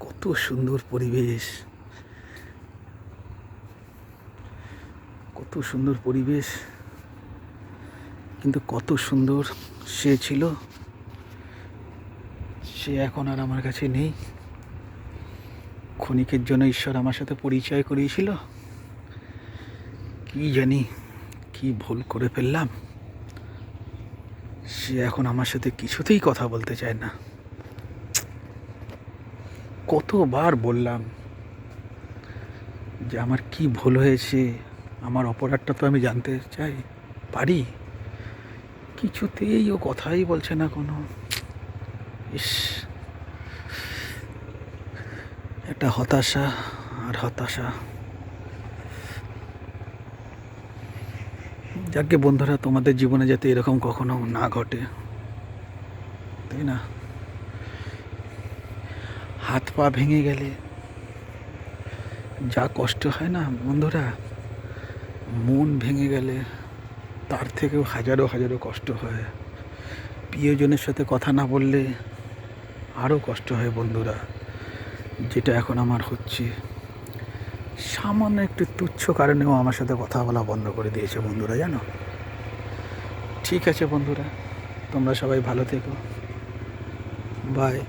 কত সুন্দর পরিবেশ। কত সুন্দর পরিবেশ। কিন্তু কত সুন্দর সে ছিল। সে এখন আর আমার কাছে নেই। ক্ষণিকের জন্য ঈশ্বর আমার সাথে পরিচয় করিয়েছিল। কি জানি, কি ভুল করে ফেললাম। সে এখন আমার সাথে কিছুতেই কথা বলতে চায় না। কতবার বললাম যে আমার কি ভুল হয়েছে, আমার অপরাধটা তো আমি জানতে চাই, পারি? কিছুতেই ও কথাই বলছে না কোনো। ইস, একটা হতাশা আর হতাশা। যাকে বন্ধুরা, তোমাদের জীবনে যাতে এরকম কখনো না ঘটে। তাই না? হাত পা ভেঙে গেলে যা কষ্ট হয় না বন্ধুরা, মন ভেঙে গেলে তার থেকেও হাজারো হাজারো কষ্ট হয়। প্রিয়জনের সাথে কথা না বললে আরও কষ্ট হয় বন্ধুরা, যেটা এখন আমার হচ্ছে। সামান্য একটু তুচ্ছ কারণেও আমার সাথে কথা বলা বন্ধ করে দিয়েছে বন্ধুরা, জানো? ঠিক আছে বন্ধুরা, তোমরা সবাই ভালো থেকো। বাই